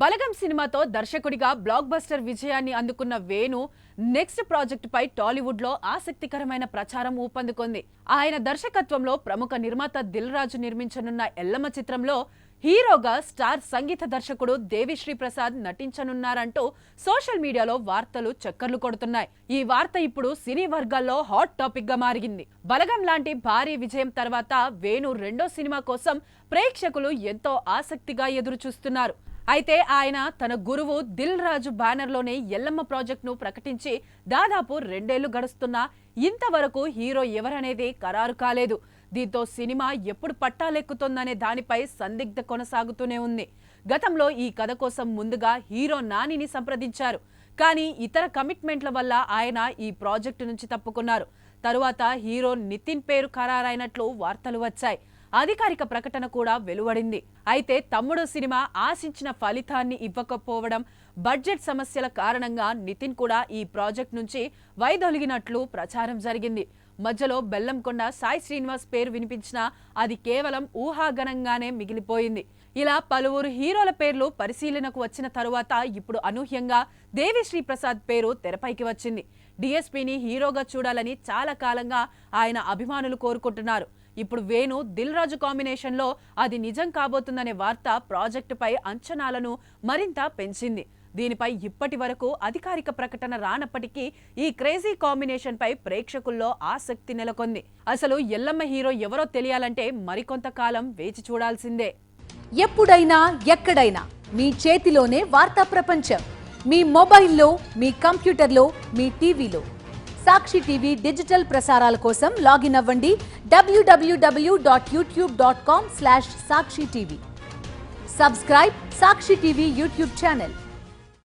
బలగం సినిమాతో దర్శకుడిగా block buster విజయాన్ని అందుకున్న వేణు నెక్స్ట్ ప్రాజెక్ట్ పై ఆసక్తికరమైన ప్రచారం ఊపందుకుంది. ఆయన దర్శకత్వంలో ప్రముఖ నిర్మాత దిల్ రాజు నిర్మించనున్న ఎల్లమ్మ చిత్రంలో హీరోగా స్టార్ సంగీత దర్శకుడు దేవిశ్రీ ప్రసాద్ నటించనున్నారంటూ సోషల్ మీడియాలో వార్తలు చక్కర్లు కొడుతున్నాయి. ఈ వార్త ఇప్పుడు సినీ వర్గాల్లో హాట్ టాపిక్గా మారింది బలగం లాంటి భారీ విజయం తర్వాత వేణు రెండో సినిమా కోసం ప్రేక్షకులు ఎంతో ఆసక్తిగా ఎదురు చూస్తున్నారు అయితే ఆయన తన గురువు దిల్ రాజు బ్యానర్లోనే ఎల్లమ్మ ప్రాజెక్టును ప్రకటించి దాదాపు రెండేళ్ళు గడుస్తున్నా ఇంతవరకు హీరో ఎవరనేది ఖరారు కాలేదు. దీంతో సినిమా ఎప్పుడు పట్టాలెక్కుతుందనే దానిపై సందిగ్ధ కొనసాగుతూనే ఉంది. గతంలో ఈ కథ కోసం ముందుగా హీరో నానిని సంప్రదించారు. కానీ ఇతర కమిట్మెంట్ల వల్ల ఆయన ఈ ప్రాజెక్టు నుంచి తప్పుకున్నారు. తరువాత హీరో నితిన్ పేరు ఖరారైనట్లు వార్తలు వచ్చాయి. అధికారిక ప్రకటన కూడా వెలువడింది. అయితే తమ్ముడు సినిమా ఆశించిన ఫలితాన్ని ఇవ్వకపోవడం బడ్జెట్ సమస్యల కారణంగా నితిన్ కూడా ఈ ప్రాజెక్ట్ నుంచి వైదొలిగినట్లు ప్రచారం జరిగింది. మధ్యలో బెల్లంకొండ సాయి శ్రీనివాస్ పేరు వినిపించినా అది కేవలం ఊహాగణంగానే మిగిలిపోయింది. ఇలా పలువురు హీరోల పేర్లు పరిశీలనకు వచ్చిన తరువాత ఇప్పుడు అనూహ్యంగా దేవిశ్రీ ప్రసాద్ పేరు తెరపైకి వచ్చింది. డిఎస్పీని హీరోగా చూడాలని చాలా కాలంగా ఆయన అభిమానులు కోరుకుంటున్నారు. ఇప్పుడు వేణు దిల్ రాజు కాంబినేషన్లో అది నిజం కాబోతుందనే వార్త ప్రాజెక్టుపై అంచనాలను మరింత పెంచింది. దీనిపై ఇప్పటి వరకు అధికారిక ప్రకటన రానప్పటికీ ఈ క్రేజీ కాంబినేషన్ పై ప్రేక్షకుల్లో ఆసక్తి నెలకొంది. అసలు ఎల్లమ్మ హీరో ఎవరో తెలియాలంటే మరికొంతకాలం వేచి చూడాల్సిందే. ఎప్పుడైనా ఎక్కడైనా మీ చేతిలోనే వార్తా ప్రపంచం. మీ మొబైల్లో మీ కంప్యూటర్లో మీ టీవీలో. సాక్షి టీవీ డిజిటల్ ప్రసారాల కోసం లాగిన్ అవ్వండి. WWW dot YouTube dot com slash Sakshi TV. Subscribe Sakshi TV YouTube channel.